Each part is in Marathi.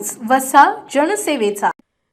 न्यूज वसा जनसेवेचा.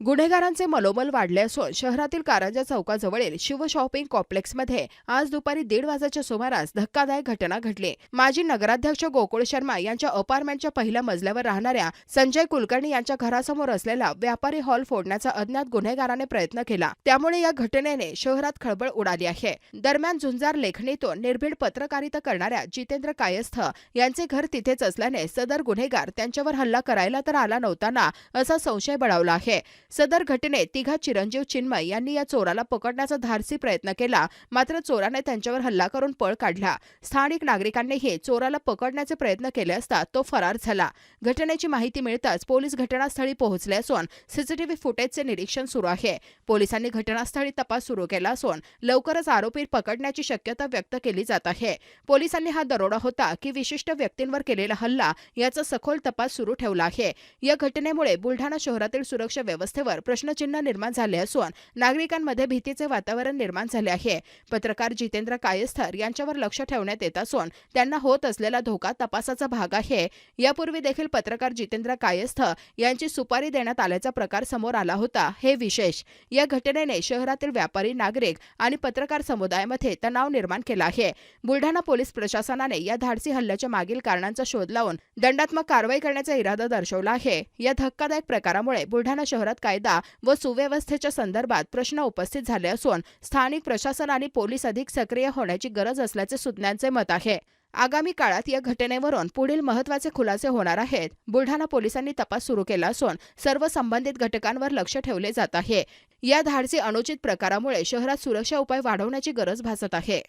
गुन्हेगारांचे मनोबल वाढले असून शहरातील कारंजा चौकाजवळील शिव शॉपिंग कॉम्प्लेक्समध्ये आज दुपारी दीड वाजेच्या सुमारास धक्कादायक घटना घडली. माजी नगराध्यक्ष गोकुळ शर्मा यांच्या अपार्टमेंटच्या पहिल्या मजल्यावर राहणाऱ्या संजय कुलकर्णी यांच्या घरासमोर असलेला व्यापारी हॉल फोडण्याचा अज्ञात गुन्हेगाराने प्रयत्न केला. त्यामुळे या घटनेने शहरात खळबळ उडाली आहे. दरम्यान झुंजार लेखणीतून निर्भीड पत्रकारिता करणाऱ्या जितेंद्र कायस्थ यांचे घर तिथेच असल्याने सदर गुन्हेगार त्यांच्यावर हल्ला करायला तर आला नव्हता ना असा संशय बळावला आहे. सदर घटनेत तिघा चिरंजीव चिन्मय यांनी या चोराला पकडण्याचा धाडसी प्रयत्न केला. मात्र चोराने त्यांच्यावर हल्ला करून पळ काढला. स्थानिक नागरिकांनीही चोराला पकडण्याचे प्रयत्न केले असता तो फरार झाला. घटनेची माहिती मिळताच पोलीस घटनास्थळी पोहोचले असून सीसीटीव्ही फुटेजचे निरीक्षण सुरू आहे. पोलिसांनी घटनास्थळी तपास सुरू केला असून लवकरच आरोपी पकडण्याची शक्यता व्यक्त केली जात आहे. पोलिसांनी हा दरोडा होता की विशिष्ट व्यक्तींवर केलेला हल्ला याचा सखोल तपास सुरू ठेवला आहे. या घटनेमुळे बुलढाणा शहरातील सुरक्षा व्यवस्थेवर प्रश्नचिन्ह निर्माण झाले असून नागरिकांमध्ये भीतीचे वातावरण निर्माण झाले आहे. पत्रकार जितेंद्र कायस्थर यांच्यावर लक्ष ठेवण्यात येत असून त्यांना होत असलेला धोका तपासाचा भाग आहे. यापूर्वी देखील पत्रकार जितेंद्र कायस्थ यांची सुपारी देण्यात आल्याचा प्रकार समोर आला होता. हे विशेष या घटनेने शहरातील व्यापारी नागरिक आणि पत्रकार समुदायामध्ये तणाव निर्माण केला आहे. बुलढाणा पोलीस प्रशासनाने या धाडसी हल्ल्याच्या मागील कारणांचा शोध लावून दंडात्मक कारवाई करण्याचा इरादा दर्शवला आहे. या धक्कादायक प्रकारामुळे बुलढाणा शहरात कायदा व सुव्यवस्थेच्या संदर्भात प्रश्न उपस्थित झाले असून स्थानिक प्रशासन आणि पोलीस अधिक सक्रिय होण्याची गरज असल्याचे सुज्ञांचे मत आहे. आगामी काळात या घटनेवरून पुढील महत्त्वाचे खुलासे होणार आहेत. बुलढाणा पोलिसांनी तपास सुरू केला असून सर्व संबंधित घटकांवर लक्ष ठेवले जात आहे. या धाडसी अनुचित प्रकारामुळे शहरात सुरक्षा उपाय वाढवण्याची गरज भासत आहे.